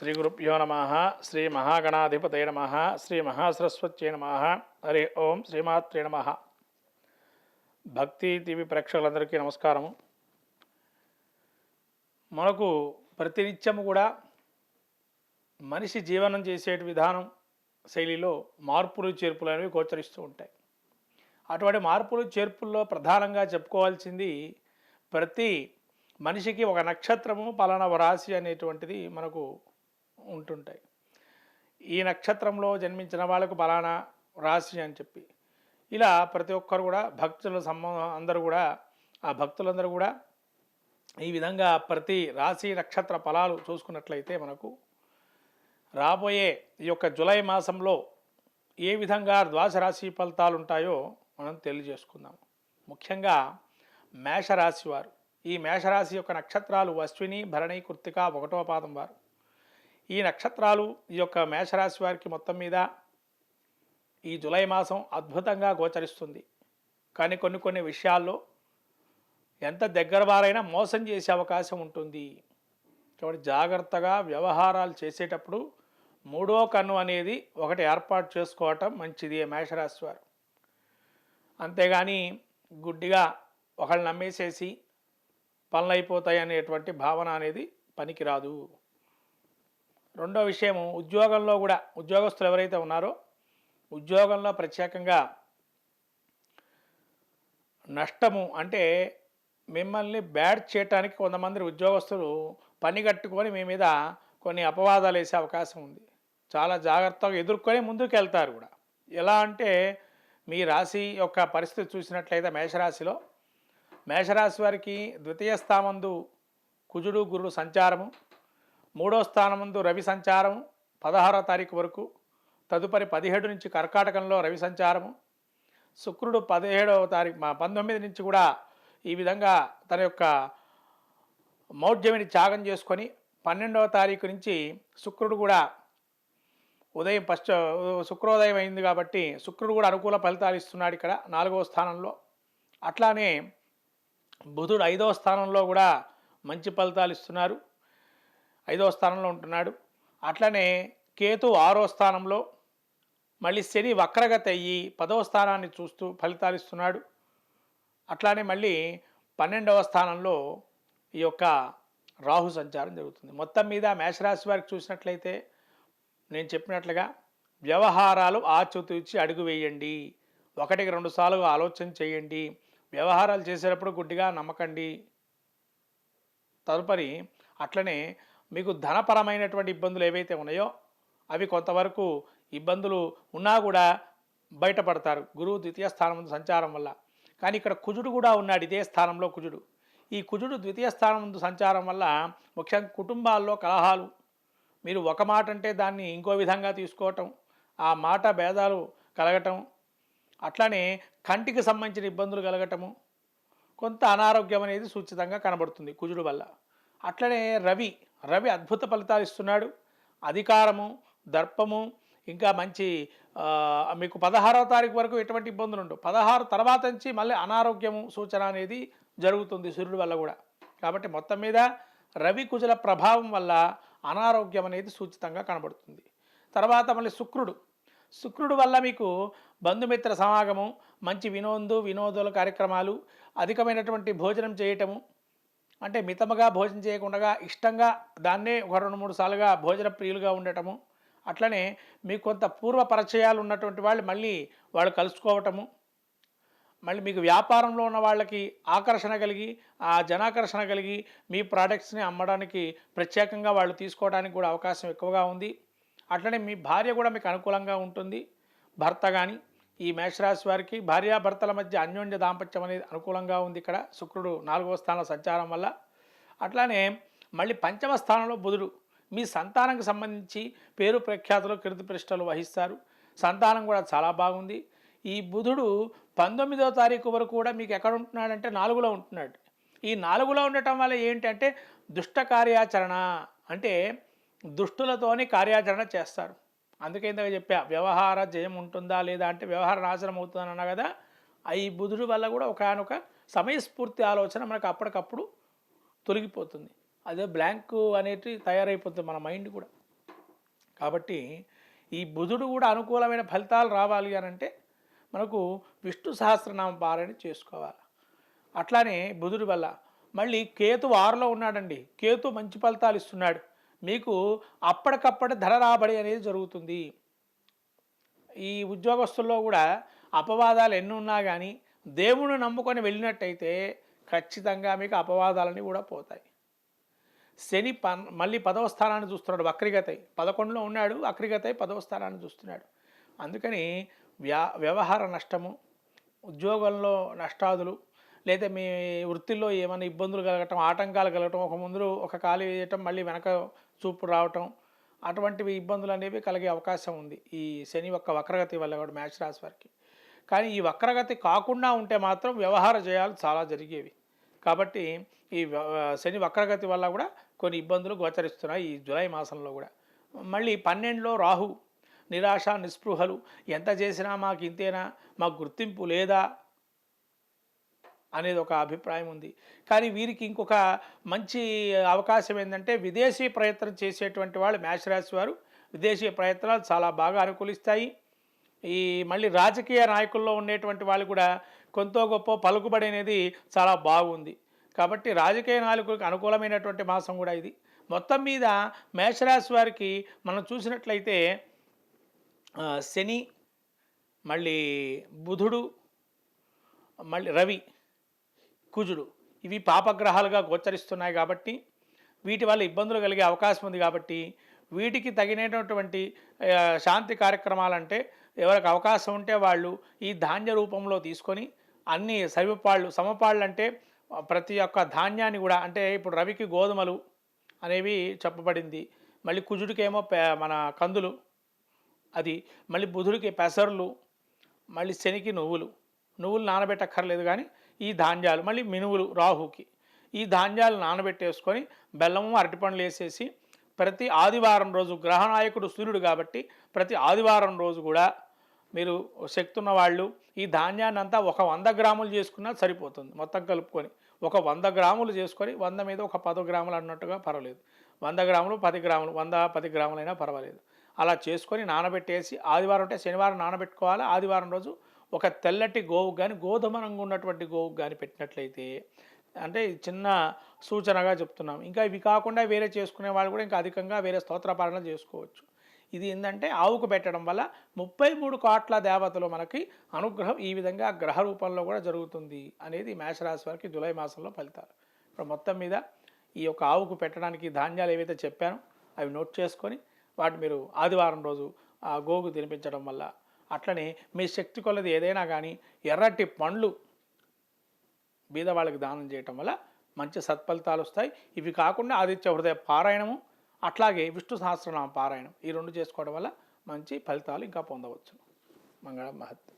శ్రీ గురుభ్యో నమ శ్రీ మహాగణాధిపతయ నమ శ్రీ మహాసరస్వత్యై నమ హరి ఓం శ్రీమాత్రే నమ. భక్తి టీవీ ప్రేక్షకులందరికీ నమస్కారము. మనకు ప్రతినిత్యము కూడా మనిషి జీవనం చేసే విధానం శైలిలో మార్పులు చేర్పులు అనేవి గోచరిస్తూ ఉంటాయి. అటువంటి మార్పులు చేర్పుల్లో ప్రధానంగా చెప్పుకోవాల్సింది ప్రతి మనిషికి ఒక నక్షత్రము పలానా రాశి అనేటువంటిది మనకు ఉంటుంటాయి. ఈ నక్షత్రంలో జన్మించిన వాళ్ళకు బలానా రాశి అని చెప్పి. ఇలా ప్రతి ఒక్కరు కూడా భక్తుల సంబంధం అందరూ కూడా ఆ భక్తులందరూ కూడా ఈ విధంగా ప్రతి రాశి నక్షత్ర ఫలాలు చూసుకున్నట్లయితే మనకు రాబోయే ఈ యొక్క జూలై మాసంలో ఏ విధంగా ద్వాదశ రాశి ఫలితాలు ఉంటాయో మనం తెలియజేసుకుందాం. ముఖ్యంగా మేషరాశి వారు. ఈ మేషరాశి యొక్క నక్షత్రాలు అశ్విని భరణి కృత్తిక ఒకటవ పాదం వారు. ఈ నక్షత్రాలు ఈ యొక్క మేషరాశి వారికి మొత్తం మీద ఈ జూలై మాసం అద్భుతంగా గోచరిస్తుంది. కానీ కొన్ని కొన్ని విషయాల్లో ఎంత దగ్గర వారైనా మోసం చేసే అవకాశం ఉంటుంది. కాబట్టి జాగ్రత్తగా వ్యవహారాలు చేసేటప్పుడు మూడో కన్ను అనేది ఒకటి ఏర్పాటు చేసుకోవటం మంచిది మేషరాశి వారు. అంతేగాని గుడ్డిగా ఒకళ్ళు నమ్మేసేసి పనులు అయిపోతాయి అనేటువంటి భావన అనేది పనికిరాదు. రెండో విషయము ఉద్యోగంలో కూడా ఉద్యోగస్తులు ఎవరైతే ఉన్నారో ఉద్యోగంలో ప్రత్యేకంగా నష్టము అంటే మిమ్మల్ని బ్యాడ్ చేయటానికి కొంతమంది ఉద్యోగస్తులు పని కట్టుకొని మీ మీద కొన్ని అపవాదాలు వేసే అవకాశం ఉంది. చాలా జాగ్రత్తగా ఎదుర్కొని ముందుకు వెళ్తారు కూడా. ఎలా అంటే మీ రాశి యొక్క పరిస్థితి చూసినట్లయితే మేషరాశిలో మేషరాశి వారికి ద్వితీయ స్థానందు కుజుడు గురుడు సంచారము మూడో స్థానముందు రవి సంచారం పదహారో తారీఖు వరకు తదుపరి పదిహేడు నుంచి కర్కాటకంలో రవి సంచారము శుక్రుడు పదిహేడవ తారీఖు మా పంతొమ్మిది నుంచి కూడా ఈ విధంగా తన యొక్క మౌఢ్యమిని త్యాగం చేసుకొని పన్నెండవ తారీఖు నుంచి శుక్రుడు కూడా ఉదయం ఫస్ట్ శుక్రోదయం అయింది కాబట్టి శుక్రుడు కూడా అనుకూల ఫలితాలు ఇస్తున్నాడు ఇక్కడ నాలుగవ స్థానంలో. అట్లానే బుధుడు ఐదవ స్థానంలో కూడా మంచి ఫలితాలు ఇస్తున్నారు. ఐదవ స్థానంలో ఉంటున్నాడు. అట్లనే కేతు ఆరో స్థానంలో మళ్ళీ శని వక్రగతి అయ్యి పదవ స్థానాన్ని చూస్తూ ఫలితాలు ఇస్తున్నాడు అట్లానే మళ్ళీ పన్నెండవ స్థానంలో ఈ యొక్క రాహు సంచారం జరుగుతుంది. మొత్తం మీద మేషరాశి వారికి చూసినట్లయితే నేను చెప్పినట్లుగా వ్యవహారాలు ఆచితూచి అడుగు వేయండి. ఒకటికి రెండు సార్లు ఆలోచన చేయండి. వ్యవహారాలు చేసేటప్పుడు గుడ్డిగా నమ్మకండి. తదుపరి అట్లనే మీకు ధనపరమైనటువంటి ఇబ్బందులు ఏవైతే ఉన్నాయో అవి కొంతవరకు ఇబ్బందులు ఉన్నా కూడా బయటపడతారు. గురువు ద్వితీయ స్థానం సంచారం వల్ల. కానీ ఇక్కడ కుజుడు కూడా ఉన్నాడు ఇదే స్థానంలో కుజుడు. ఈ కుజుడు ద్వితీయ స్థానం ముందు సంచారం వల్ల ముఖ్యంగా కుటుంబాల్లో కలహాలు మీరు ఒక మాట అంటే దాన్ని ఇంకో విధంగా తీసుకోవటం ఆ మాట భేదాలు కలగటం అట్లానే కంటికి సంబంధించిన ఇబ్బందులు కలగటము కొంత అనారోగ్యం అనేది సూచితంగా కనబడుతుంది కుజుడు వల్ల. అట్లనే రవి రవి అద్భుత ఫలితాలు ఇస్తున్నాడు. అధికారము దర్పము ఇంకా మంచి మీకు పదహారవ తారీఖు వరకు ఎటువంటి ఇబ్బందులు ఉండవు. పదహారు తర్వాత నుంచి మళ్ళీ అనారోగ్యము సూచన అనేది జరుగుతుంది సూర్యుడి వల్ల కూడా. కాబట్టి మొత్తం మీద రవి కుజల ప్రభావం వల్ల అనారోగ్యం అనేది సూచితంగా కనబడుతుంది. తర్వాత మళ్ళీ శుక్రుడు. శుక్రుడు వల్ల మీకు బంధుమిత్ర సమాగము మంచి వినోదు వినోదుల కార్యక్రమాలు అధికమైనటువంటి భోజనం చేయటము అంటే మితముగా భోజనం చేయకుండా ఇష్టంగా దాన్నే ఒక రెండు మూడు సార్లుగా భోజన ప్రియులుగా ఉండటము అట్లనే మీకు కొంత పూర్వ పరిచయాలు ఉన్నటువంటి వాళ్ళు మళ్ళీ వాళ్ళు కలుసుకోవటము మళ్ళీ మీకు వ్యాపారంలో ఉన్న వాళ్ళకి ఆకర్షణ కలిగి ఆ జనాకర్షణ కలిగి మీ ప్రోడక్ట్స్ని అమ్మడానికి ప్రత్యేకంగా వాళ్ళు తీసుకోవడానికి కూడా అవకాశం ఎక్కువగా ఉంది. అట్లనే మీ భార్య కూడా మీకు అనుకూలంగా ఉంటుంది. భర్త కానీ ఈ మేషరాశి వారికి భార్యాభర్తల మధ్య అన్యోన్య దాంపత్యం అనేది అనుకూలంగా ఉంది ఇక్కడ. శుక్రుడు నాలుగవ స్థానంలో సంచారం వల్ల. అట్లానే మళ్ళీ పంచమ స్థానంలో బుధుడు మీ సంతానంకి సంబంధించి పేరు ప్రఖ్యాతులు కీర్తి ప్రతిష్టలు వహిస్తారు. సంతానం కూడా చాలా బాగుంది. ఈ బుధుడు పంతొమ్మిదవ తారీఖు వరకు కూడా మీకు ఎక్కడ ఉంటున్నాడంటే నాలుగులో ఉంటున్నాడు. ఈ నాలుగులో ఉండటం వల్ల ఏంటంటే దుష్ట కార్యాచరణ అంటే దుష్టులతోని కార్యాచరణ చేస్తారు. అందుకే ఇందాక చెప్పా వ్యవహార జయం ఉంటుందా లేదా అంటే వ్యవహార నాశనం అవుతుందని అన్నా కదా ఆ ఈ బుధుడి వల్ల కూడా ఒకనొక సమయస్ఫూర్తి ఆలోచన మనకు అప్పటికప్పుడు తొలగిపోతుంది. అదే బ్లాంక్ అనేటి తయారైపోతుంది మన మైండ్ కూడా. కాబట్టి ఈ బుధుడు కూడా అనుకూలమైన ఫలితాలు రావాలి అని అంటే మనకు విష్ణు సహస్రనామ పారాయణ చేసుకోవాలి. అట్లానే బుధుడి వల్ల మళ్ళీ కేతు ఆరులో ఉన్నాడండి. కేతు మంచి ఫలితాలు ఇస్తున్నాడు. మీకు అప్పటికప్పటి ధర రాబడి అనేది జరుగుతుంది. ఈ ఉద్యోగస్తుల్లో కూడా అపవాదాలు ఎన్ని ఉన్నా కానీ దేవుణ్ణి నమ్ముకొని వెళ్ళినట్టయితే ఖచ్చితంగా మీకు అపవాదాలన్నీ కూడా పోతాయి. శని ప మళ్ళీ పదవ స్థానాన్ని చూస్తున్నాడు వక్రిగతై. పదకొండులో ఉన్నాడు వక్రిగతై పదవ స్థానాన్ని చూస్తున్నాడు. అందుకని వ్యా వ్యవహార నష్టము ఉద్యోగంలో నష్టాదులు లేదా మీ వృత్తిలో ఏమైనా ఇబ్బందులు కలగటం ఆటంకాలు కలగటం ఒక ముందు ఒక కాలు వేయటం మళ్ళీ వెనక చూపు రావటం అటువంటివి ఇబ్బందులు అనేవి కలిగే అవకాశం ఉంది. ఈ శని యొక్క వక్రగతి వల్ల కూడా మ్యాచ్ రాశి వారికి. కానీ ఈ వక్రగతి కాకుండా ఉంటే మాత్రం వ్యవహార జయాలు చాలా జరిగేవి. కాబట్టి ఈ శని వక్రగతి వల్ల కూడా కొన్ని ఇబ్బందులు గోచరిస్తున్నాయి ఈ జూలై మాసంలో కూడా. మళ్ళీ పన్నెండులో రాహు నిరాశ నిస్పృహలు ఎంత చేసినా మాకు ఇంతేనా మాకు గుర్తింపు లేదా అనేది ఒక అభిప్రాయం ఉంది. కానీ వీరికి ఇంకొక మంచి అవకాశం ఏంటంటే విదేశీ ప్రయత్నం చేసేటువంటి వాళ్ళు మేష రాశి వారు విదేశీ ప్రయత్నాలు చాలా బాగా అనుకూలిస్తాయి. ఈ మళ్ళీ రాజకీయ నాయకుల్లో ఉండేటువంటి వాళ్ళు కూడా కొంత గొప్ప పలుకుబడి అనేది చాలా బాగుంది. కాబట్టి రాజకీయ నాయకులకు అనుకూలమైనటువంటి మాసం కూడా ఇది. మొత్తం మీద మేషరాశి వారికి మనం చూసినట్లయితే శని మళ్ళీ బుధుడు మళ్ళీ రవి కుజుడు. ఇవి పాపగ్రహాలుగా గోచరిస్తున్నాయి కాబట్టి వీటి వల్ల ఇబ్బందులు కలిగే అవకాశం ఉంది కాబట్టి వీటికి తగినటువంటి శాంతి కార్యక్రమాలంటే ఎవరికి అవకాశం ఉంటే వాళ్ళు ఈ ధాన్య రూపంలో తీసుకొని అన్ని సవిపాళ్ళు సమపాళ్ళు అంటే ప్రతి ఒక్క ధాన్యాన్ని కూడా అంటే ఇప్పుడు రవికి గోధుమలు అనేవి చెప్పబడింది. మళ్ళీ కుజుడికేమో మన కందులు అది. మళ్ళీ బుధుడికి పెసర్లు మళ్ళీ శనికి నువ్వులు. నువ్వులు నానబెట్టక్కర్లేదు కానీ ఈ ధాన్యాలు మళ్ళీ మినువులు రాహుకి ఈ ధాన్యాలు నానబెట్టేసుకొని బెల్లము అరటిపండ్లు వేసేసి ప్రతి ఆదివారం రోజు గ్రహనాయకుడు సూర్యుడు కాబట్టి ప్రతి ఆదివారం రోజు కూడా మీరు శక్తి ఉన్న వాళ్ళు ఈ ధాన్యాన్ని అంతా ఒక వంద గ్రాములు చేసుకున్నా సరిపోతుంది మొత్తం కలుపుకొని. ఒక వంద గ్రాములు చేసుకొని వంద మీద ఒక పది గ్రాములు అన్నట్టుగా పర్వాలేదు. వంద గ్రాములు పది గ్రాములు వంద పది గ్రాములైనా పర్వాలేదు. అలా చేసుకొని నానబెట్టేసి ఆదివారం అంటే శనివారం నానబెట్టుకోవాలి. ఆదివారం రోజు ఒక తెల్లటి గోవు కానీ గోధుమ రంగు ఉన్నటువంటి గోవు కానీ పెట్టినట్లయితే అంటే చిన్న సూచనగా చెప్తున్నాం. ఇంకా ఇవి కాకుండా వేరే చేసుకునే వాళ్ళు కూడా ఇంకా అధికంగా వేరే స్తోత్రపాలన చేసుకోవచ్చు. ఇది ఏంటంటే ఆవుకు పెట్టడం వల్ల ముప్పై మూడు కోట్ల దేవతలు మనకి అనుగ్రహం ఈ విధంగా గ్రహ రూపంలో కూడా జరుగుతుంది అనేది మేషరాశి వారికి జూలై మాసంలో ఫలితాలు. ఇప్పుడు మొత్తం మీద ఈ యొక్క ఆవుకు పెట్టడానికి ధాన్యాలు ఏవైతే చెప్పానో అవి నోట్ చేసుకొని వాటి మీరు ఆదివారం రోజు ఆ గోగు తినిపించడం వల్ల అట్లనే మీ శక్తి కొలది ఏదైనా కానీ ఎర్రటి పండ్లు బీదవాళ్ళకి దానం చేయటం వల్ల మంచి సత్ఫలితాలు వస్తాయి. ఇవి కాకుండా ఆదిత్య హృదయ పారాయణము అట్లాగే విష్ణు సహస్రనామ పారాయణం ఈ రెండు చేసుకోవడం వల్ల మంచి ఫలితాలు ఇంకా పొందవచ్చు. మంగళం మహత్.